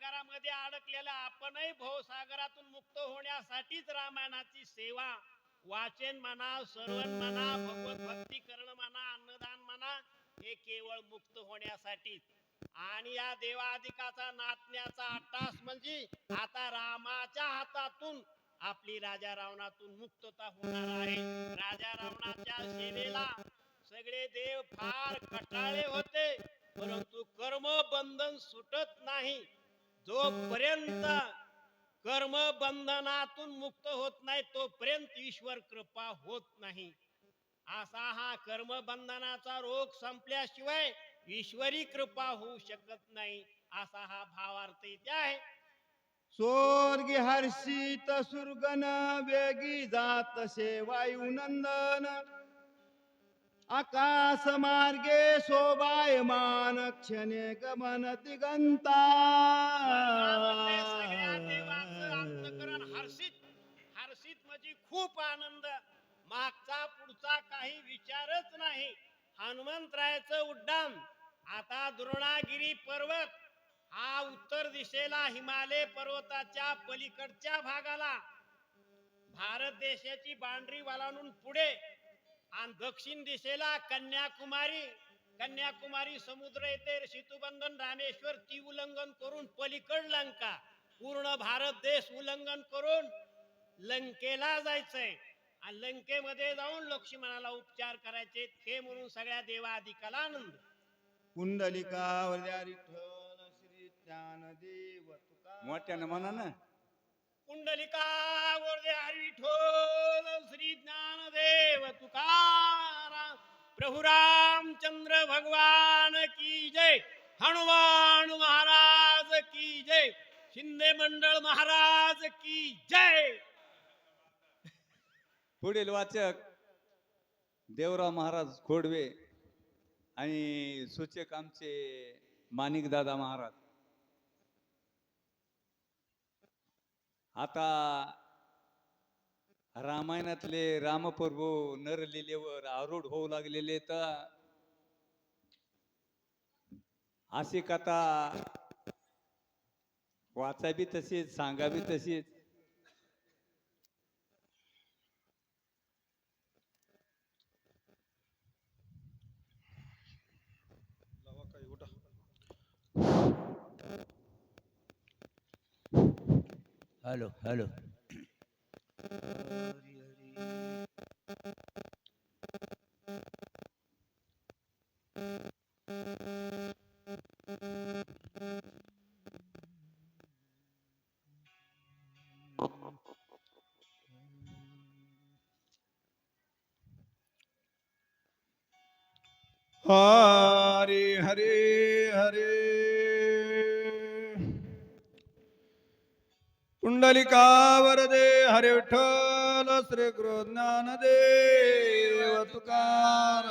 सागरामध्ये अडकलेला आपणही भवसागरातून मुक्त होण्यासाठीच रामायणाची सेवा वाचन म्हणा श्रवण म्हणा भगवत भक्ती करणं म्हणा अन्नदान म्हणा हे केवळ मुक्त होण्यासाठी आणि या देवाधिकाचा नाचण्याचा अट्टास म्हणजे आता रामाच्या हातातून आपली राजा रावणातून मुक्तता होणार आहे. राजा रावणाच्या सेवेला सगळे देव फार कटाळे होते परंतु कर्म बंधन सुटत नाही. जोपर्यंत कर्म बंधनातून मुक्त होत नाही तोपर्यंत ईश्वर कृपा होत नाही. असा हा कर्म बंधनाचा रोग संपल्याशिवाय ईश्वरी कृपा होऊ शकत नाही असा हा भावार्थ इथे आहे. स्वर्ग हर्षित सुरगन वेगी जात वायुनंदन आकाश मार्गे शोभायमान क्षणे गमन दिगंता। हर्षित हर्षित म्हणजे खूप आनंद मागचा पुढचा काही विचारच नाही हनुमंतरायाचं उड्डाण आता द्रोणागिरी पर्वत हा उत्तर दिशेला हिमालय पर्वताच्या पलीकडच्या भागाला भारत देशाची बांड्री वालांडून पुढे आणि दक्षिण दिशेला कन्याकुमारी कन्याकुमारी समुद्र येथे सेतुबंधन रामेश्वर ती उल्लंघन करून पलीकड लंका. पूर्ण भारत देश उल्लंघन करून लंकेला जायचंय. आणि लंकेमध्ये जाऊन लक्ष्मणाला उपचार करायचे हे म्हणून सगळ्या देवाधिकाला आनंद. कुंडलिका वरद्या विठ्ठल श्री ज्ञानदेव तुका मोठ्यानं म्हणा ना कुंडलिका प्रभुरामचंद्र भगवान की जय हनुमान महाराज की जय शिंदे मंडळ महाराज की जय. पुढील वाचक देवराव महाराज खोडवे आणि सूचक आमचे माणिकदादा महाराज. आता रामायणातले रामप्रभू नरलिलेवर आरूढ होऊ लागलेले तर अशी कथा वाचा बी तशीच. सांगा बी तशीच हॅलो हॅलो. कुंडलिका वरदे हरे विठ्ठल श्री गुरु ज्ञानदेव तुकाराम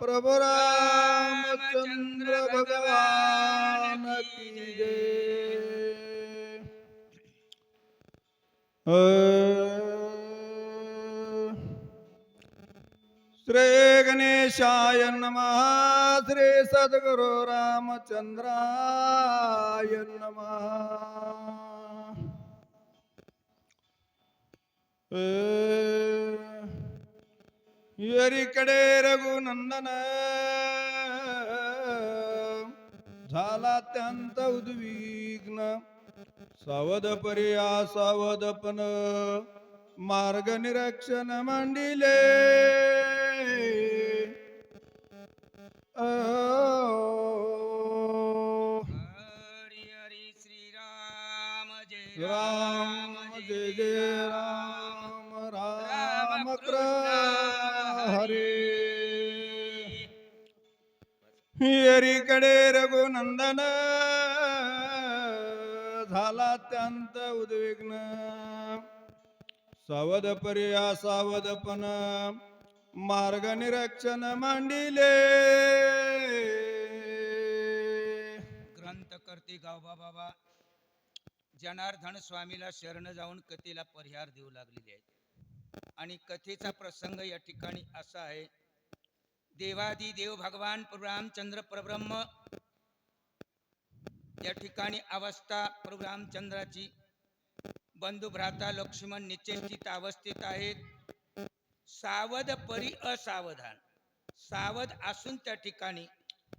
प्रभु रामचंद्र भगवान की जय श्री गणेशाय नमः श्री सद्गुरु रामचंद्राय नमः येरीकडे रघुनंदन झाला त्यांत उद्विग्न. सावध पर्या सावधपण मार्ग निरक्षण मांडिले. श्रीराम जय राम जय जय येरीकडे रघुनंदन. झाला त्यांत उद्विग्न. सावध पर्या सावधपण मार्ग निरक्षण मांडिले. ग्रंथ करते गावबा बाबा जनार्दन स्वामीला शरण जाऊन कथेला परिहार देऊ लागलेले आहेत. आणि कथेचा प्रसंग या ठिकाणी असा आहे देवादी देव भगवान रामचंद्र परब्रह्म. या ठिकाणी अवस्था प्रभू बंधू भ्राता लक्ष्मण निश्चित अवस्थेत आहेत. सावध परी असावधान. सावध असून त्या ठिकाणी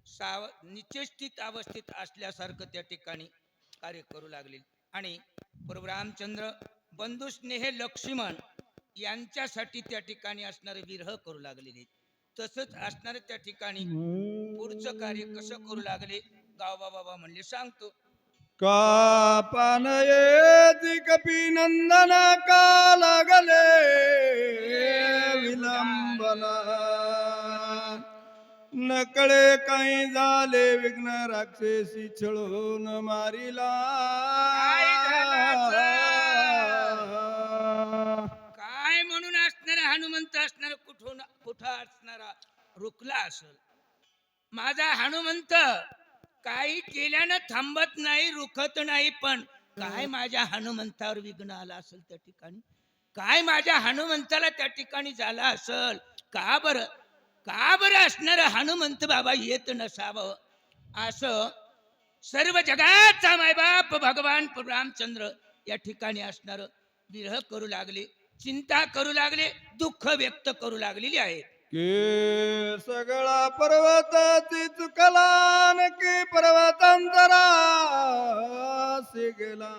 साव निश्चित अवस्थेत असल्यासारखं त्या ठिकाणी कार्य करू लागले. आणि प्रभू रामचंद्र बंधू स्नेह लक्ष्मण यांच्यासाठी त्या ठिकाणी असणारे विरह करू लागलेले तसंच असणार त्या ठिकाणी पुढचं कार्य कसं करू लागले? गावबा बाबा म्हणले सांगतो. का पानये कपी नंदन का लागले? विलंबना. नकळे काही झाले विघ्न राक्षसी छळून मारिला. काय म्हणून असणारा हनुमंत असणार मोठा असणारा रुकला असेल. माझा हनुमंत काही केल्यानं थांबत नाही रुखत नाही पण काय माझ्या हनुमंतावर विघ्न आला असेल त्या ठिकाणी? काय माझ्या हनुमंताला त्या ठिकाणी झाला असेल? का बर? का बरं असणार हनुमंत बाबा येत नसावं? असं सर्व जगाचा मायबाप भगवान रामचंद्र या ठिकाणी असणार विरह करू लागले. चिंता करू लागले दुःख व्यक्त करू लागलेली आहे के सगळा पर्वताची चुकला की पर्वतांतरा गेला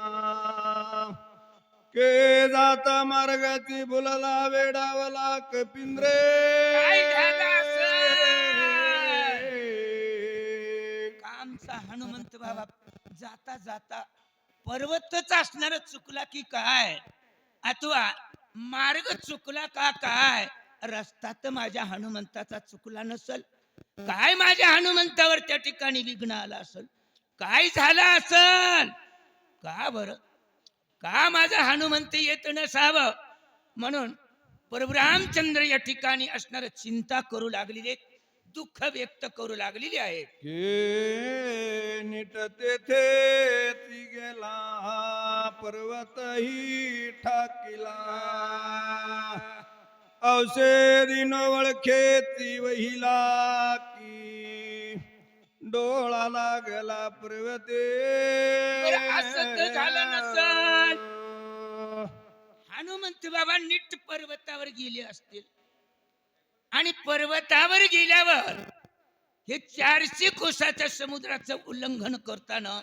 के जाता मार्गाची बुलला वेडावला कपिंद्रे? आमचा हनुमंत बाबा जाता जाता पर्वतच असणार चुकला की काय? अथवा मार्ग चुकला का काय? रस्ता तर माझ्या हनुमंताचा चुकला नसल. काय माझ्या हनुमंतावर त्या ठिकाणी विघ्न आला असल? काय झालं असल? का बर? का माझा हनुमंत येत नसावं? म्हणून प्रभू रामचंद्र या ठिकाणी असणार चिंता करू लागलेले दुःख व्यक्त करू लागलेली आहेत नीट तेथे गेला. पर्वतही ठाकिला. औषधी न ओळखेती वहिला की. डोळा लागला पर्वते. हनुमंत बाबा नीट पर्वतावर गेले असतील. आणि पर्वतावर गेल्यावर हे चारशे कोसाच्या समुद्राचं उल्लंघन करताना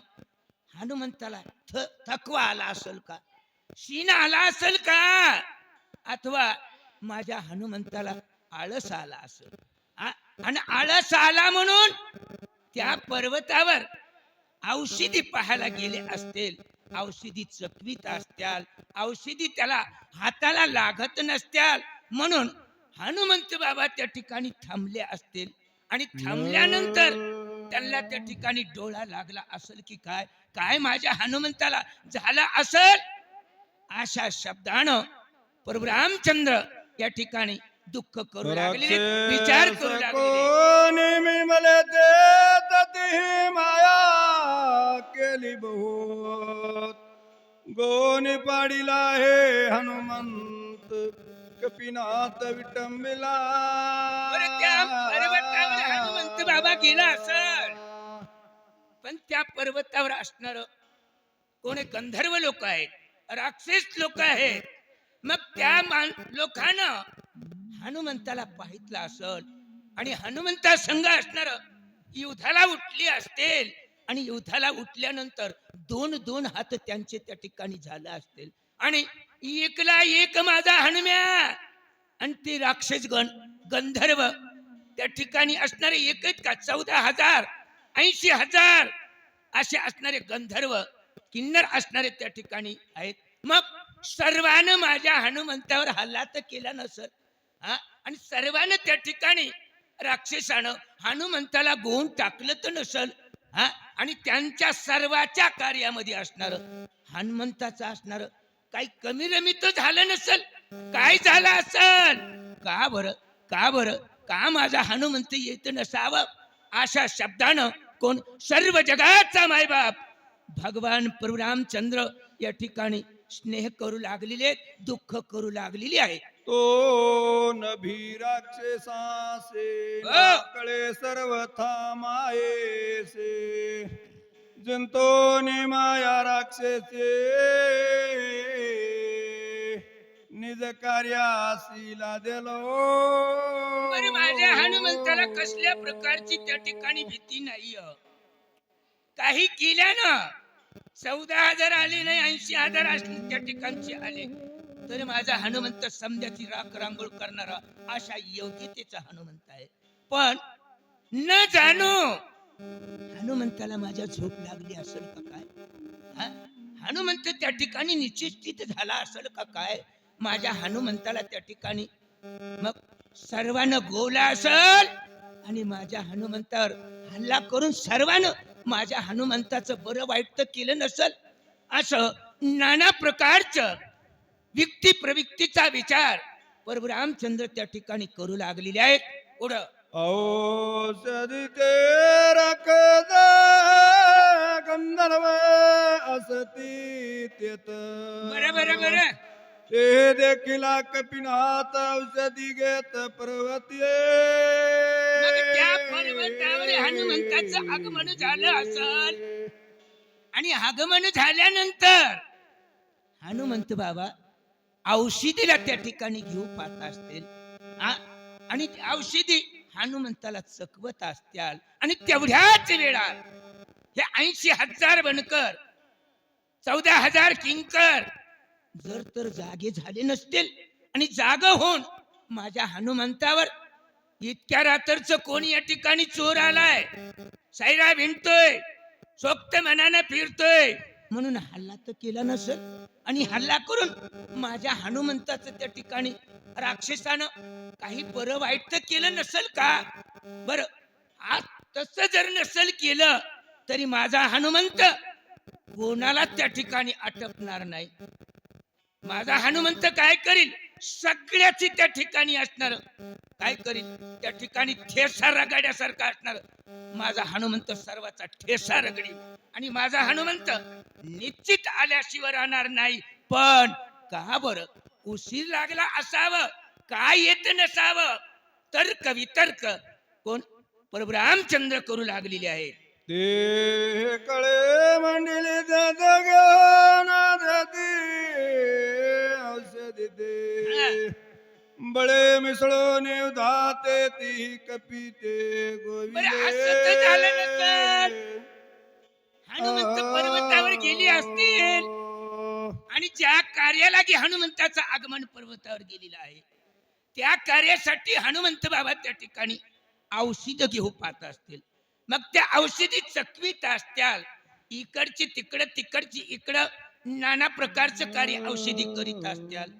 हनुमंताला थ थकवा आला असेल का? शीन आला असेल का? अथवा माझ्या हनुमंताला आळस आला असेल. आणि आळस आला म्हणून त्या पर्वतावर औषधी पाहायला गेले असतील. औषधी चकवीत असत्याल. औषधी त्याला हाताला लागत नसत्याल. म्हणून हनुमंत बाबा त्या ठिकाणी थांबले असतील. आणि थांबल्यानंतर त्यांना त्या ठिकाणी डोळा लागला असेल की काय? काय माझ्या हनुमंताला झाला असेल? अशा शब्दानं प्रभू रामचंद्र या ठिकाणी दुःख करू लागले विचार करू लागले. मला देत ती माया केली बहुत. गोनी पाडिला हे हनुमंत. पिनात विटंबिला. त्या पर्वतावर हनुमंत बाबा गेला असेल. पण त्या पर्वतावर असणार कोणी गंधर्व लोक आहेत राक्षस लोक आहेत. मग त्या मान हनुमंताला पाहितलं असल आणि हनुमंता संघ असणार युद्धाला उठली असतील आणि युद्धाला उठल्यानंतर दोन दोन हात त्यांचे त्या ठिकाणी झाले असतील. आणि एकला एक माझा हनुम्या आणि ते राक्षस गण गंधर्व त्या ठिकाणी असणारे एकच का चौदा हजार ऐंशी हजार असे असणारे गंधर्व किन्नर असणारे त्या ठिकाणी आहेत. मग सर्वानं माझ्या हनुमंतावर हल्ला तर केला नसत हा? आणि सर्वान त्या ठिकाणी राक्षसानं हनुमंताला गोवून टाकलं तर नसल हा? आणि त्यांच्या सर्वाच्या कार्यामध्ये असणार हनुमंताचं असणार काही कमी रमी तर झालं नसल. काय झालं असल का बर? का बर? का माझा हनुमंत येत नसावं? अशा शब्दानं कोण सर्व जगाचा मायबाप भगवान प्रभू रामचंद्र या ठिकाणी स्नेह करू लागलेले दुःख करू लागलेली आहे तो नभी राक्षसासे अ! कळे सर्वथा मायेसे. जिंतोनी माया राक्षसे निज कार्यासीला दिलो. बरं माझ्या हनुमंताला कसल्या प्रकारची त्या ठिकाणी भीती नाही काही केल्यानं चौदा हजार आले नाही ऐंशी हजार असले त्या ठिकाणचे आले. तरी माझा हनुमंत समजाची राख रांगोळ करणारा अशा योग्यतेचा हनुमंत आहे. पण न जाणू हनुमंताला माझ्या झोप लागली असेल का काय? हनुमंत त्या ठिकाणी निश्चित झाला असेल का काय? माझ्या हनुमंताला त्या ठिकाणी मग सर्वांना गोला असल आणि माझ्या हनुमंतावर हल्ला करून सर्वांना माझ्या हनुमंताचं बरं वाईट तर केलं नसल असं नाना प्रकारचं व्यक्ती प्रवृत्तीचा विचार प्रभू रामचंद्र त्या ठिकाणी करू लागलेले आहेत. पुढं. औषधी ते रकद गंधर्व असती तेत बरं बरं बरं. ते देखील कपिनाथ औषधी घेत पर्वती मग त्या पर्वतावर हनुमंताचं आगमन झालं असल. आणि आगमन झाल्यानंतर हनुमंत बाबा औषधीला त्या ठिकाणी घेऊ पाहत असतील. आ? आणि ती औषधी हनुमंताला चकवत असत्याल आणि तेवढ्याच वेळात हे ऐंशी हजार बनकर चौदा हजार किंकर जर तर जागे झाले नसतील आणि जाग होऊन माझ्या हनुमंतावर इतक्या रात्रच कोण या ठिकाणी चोर आलाय? सैरा भिंतोय सोक्त मनानं फिरतोय. म्हणून हल्ला तर केला नसेल. आणि हल्ला करून माझ्या हनुमंताचं त्या ठिकाणी राक्षसानं काही बरं वाईट तर केलं नसेल का? बर आज तसं जर नसेल केलं तरी माझा हनुमंत कोणाला त्या ठिकाणी अटकणार नाही. माझा हनुमंत काय करील? सगळ्याची त्या ठिकाणी असणार. काय करीत त्या ठिकाणी ठेसा रगाड्यासारखा असणार. माझा हनुमंत सर्वाचा ठेसा रगडी. आणि माझा हनुमंत निश्चित आल्याशिवाय राहणार नाही. पण का बर? उशीर लागला असावं. काय येत नसावं? तर्क वितर्क. कोण? प्रभू रामचंद्र करू लागलेले आहेत. ते कळे मंडळी बळे मिसळून धाते ती कपिते नसेल. हनुमंत पर्वतावर गेली असतील. आणि ज्या कार्याला की हनुमंताचं आगमन पर्वतावर गेलेलं आहे त्या कार्यासाठी हनुमंत बाबा त्या ठिकाणी औषध घेऊ पाहत असतील. मग त्या औषधी चकवीत असत्याल इकडची तिकडं तिकडची इकडं नाना प्रकारचं कार्य औषधी करीत असत्याल.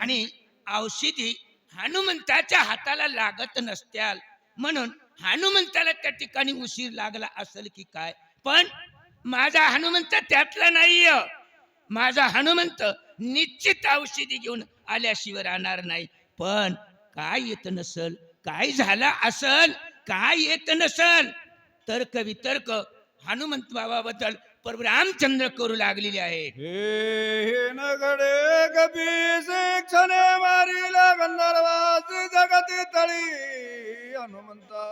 आणि औषधी हनुमंताच्या हाताला लागत नसत्याल. म्हणून हनुमंताला त्या ठिकाणी उशीर लागला असेल की काय? पण माझा हनुमंत त्यातला नाहीय. माझा हनुमंत निश्चित औषधी घेऊन आल्याशिवाय राहणार नाही. पण काय येत नसल? काय झालं असल? काय येत नसल? तर्क वितर्क हनुमंत बाबाबद्दल पर रामचंद्र करू लागलेले आहेत हे नगडे क्षणे मारिला गंधर्वास जगती तळी हनुमंता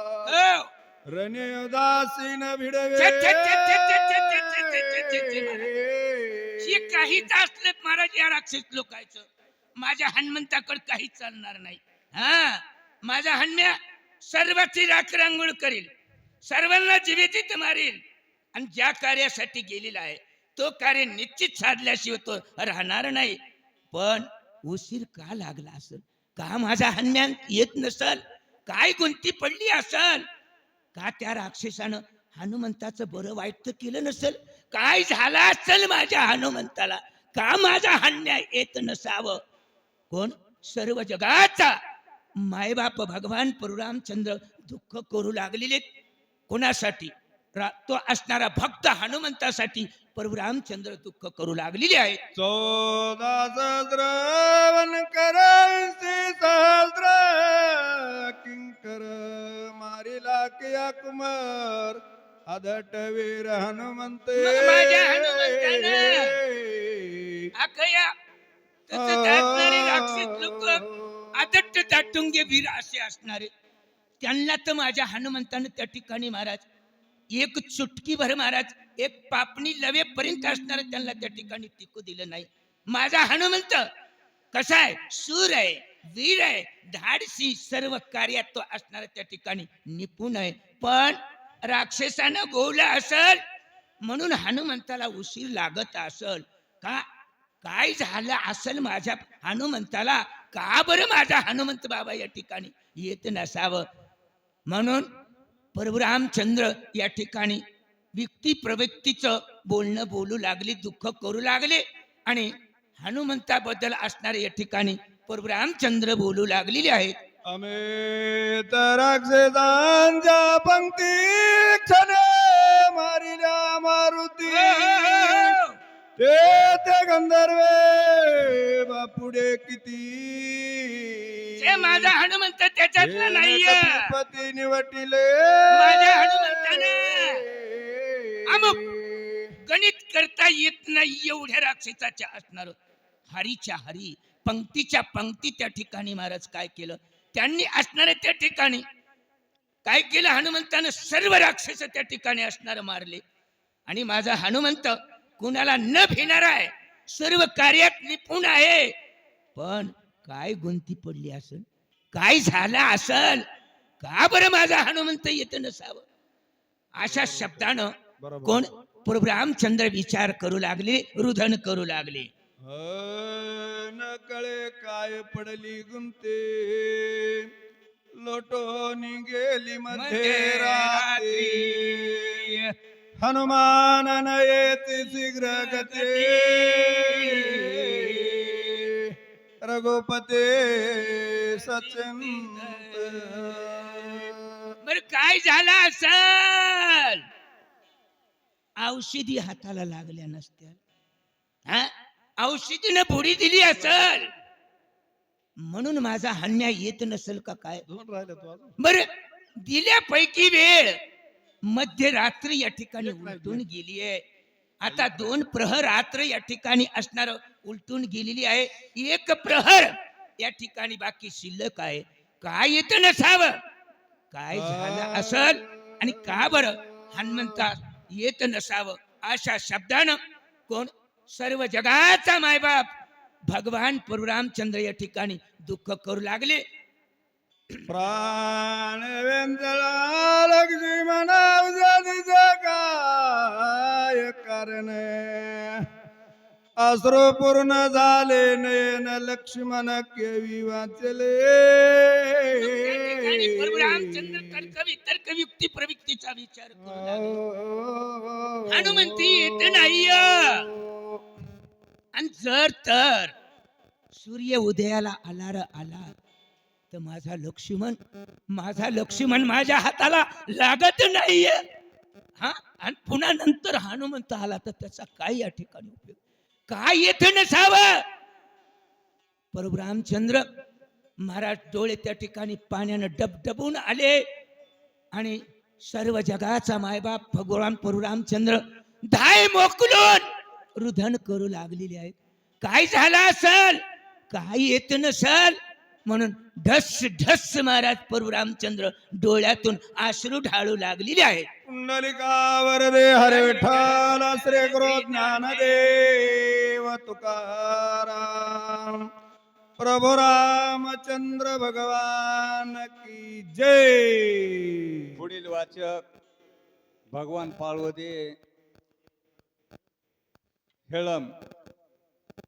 रणे महाराज या राक्षस लोकायचं माझ्या हनुमंताकड काही चालणार नाही हा माझा हनम्या सर्वाची राख रांगोळ करील सर्वांना जीवित मारील आणि ज्या कार्यासाठी गेलेला आहे तो कार्य निश्चित साधल्याशिवाय तो राहणार नाही. पण उशीर का लागला असेल? का माझा हन्म्यान येत नसल? काय गुंती पडली असल? का त्या राक्षसानं हनुमंताचं बरं वाईट तर केलं नसेल? काय झालं असेल माझ्या हनुमंताला? का माझा हन्या येत नसावं? कोण? सर्व जगाचा मायबाप भगवान परशुरामचंद्र दुःख करू लागलेले कोणासाठी? तो असणारा भक्त हनुमंतासाठी परशुरामचंद्र दुःख करू लागलेले आहेत. चौदा सहस्र किंकर मारिला किया कुमार अधट वीर हनुमंत आदट्ट दाटुंगे वीर असे असणारे. त्यांना तर माझ्या हनुमंतानं त्या ठिकाणी महाराज एक चुटकी भर महाराज एक पापणी लवेपर्यंत असणार त्यांना त्या ठिकाणी टिकू दिलं नाही. माझा हनुमंत कसा आहे? सूर आहे वीर आहे धाडसी सर्व कार्यात तो असणार त्या ठिकाणी निपुण आहे. पण राक्षसानं गोवलं असल म्हणून हनुमंताला उशीर लागत असल. का काय झालं असल माझ्या हनुमंताला? का बरं माझा हनुमंत बाबा या ठिकाणी येत नसावं? म्हणून प्रभू रामचंद्र या ठिकाणी व्यक्ती प्रव्यक्तीचं बोलणं बोलू लागले दुःख करू लागले आणि हनुमंताबद्दल असणारे या ठिकाणी प्रभू रामचंद्र बोलू लागलेले आहेत. अमित राक्षसांच्या पंक्ती क्षणे मारिल्या मारुती. ते ते गंधर्वे बापुडे किती माझा हनुमंत त्याच्यातला नाहीये. पती माझ्या हनुमंताने अमुक गणित करता येत नाही एवढ्या राक्षसाच्या असणार. हरीच्या हरी पंक्तीच्या पंक्ती त्या ठिकाणी महाराज काय केलं? त्यांनी असणारे त्या ठिकाणी काय केलं? हनुमंतानं सर्व राक्षस त्या ठिकाणी असणार मारले. आणि माझा हनुमंत कुणाला न भिणार आहे सर्व कार्यात निपुण आहे. पण काय गुंती पडली असेल काय झालं असल का बरं माझा हनुमंत येत नसावं? अशा शब्दानं. कोण प्रभू रामचंद्र विचार करू लागले रुधन करू लागले. न कळे काय पडली गुंते? लोटोनी गेली मध्ये रात्री. हनुमान येते शीघ्र गते रघुपते सचिंत बर काय झालं असल? औषधी हाताला लागल्या नसत्या. हा? औषधीनं बुडी दिली असल. म्हणून माझा हन्या येत नसेल का काय? दोन राहिले तू अजून. बर दिल्यापैकी वेळ मध्यरात्री या ठिकाणी उलटून गेली आहे आता दोन प्रहर रात्र या ठिकाणी असणार उलटून गेलेली आहे. एक प्रहर या ठिकाणी बाकी शिल्लक आहे. काय येत नसावं? काय झालं असल? आणि का बरं हनुमंता येत नसावं? अशा शब्दानं कोण सर्व जगाचा मायबाप भगवान परुरामचंद्र या ठिकाणी दुःख करू लागले. प्राण वेंदळा लक्ष्मी औषधीचं काय कारण? अश्रू पूर्ण झाले नयन लक्ष्मण केवी वाचले. त्या तर्क युक्ती प्रवृत्तीचा विचार करू हनुमंती येत नाही आणि जर तर सूर्य उदयाला आला र आला तर माझा लक्ष्मण माझा लक्ष्मण माझ्या हाताला लागत नाहीये. हा? आणि पुन्हा नंतर हनुमंत आला तर त्याचा काय या ठिकाणी उपयोग? काय येथे नसावं? प्रभू रामचंद्र महाराज डोळे त्या ठिकाणी पाण्यानं डबडबून आले आणि सर्व जगाचा मायबाप भगवान परशुरामचंद्र धाय मोकलून रुधन करू लागलेले आहेत. काय झालं असल? काय येत नसल? म्हणून ढस ढस महाराज परशुरामचंद्र डोळ्यातून अश्रू ढाळू लागलेले आहेत. कुंडलिकावर रे हरे विठ्ठल श्री गुरु ज्ञानदेव तुकाराम. प्रभु रामचंद्र भगवान की जय. पुढील वाचक भगवान पाळवदे हेळम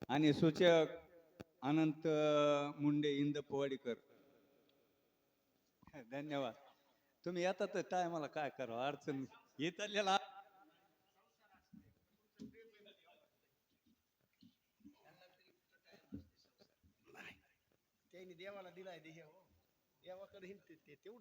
आणि सूचक अनंत मुंडे इंद पोवाडीकर. धन्यवाद. तुम्ही येतात तर काय काय करा अडचण येत आलेला त्यांनी देवाला दिलाय हो. देवाकडे तेवढं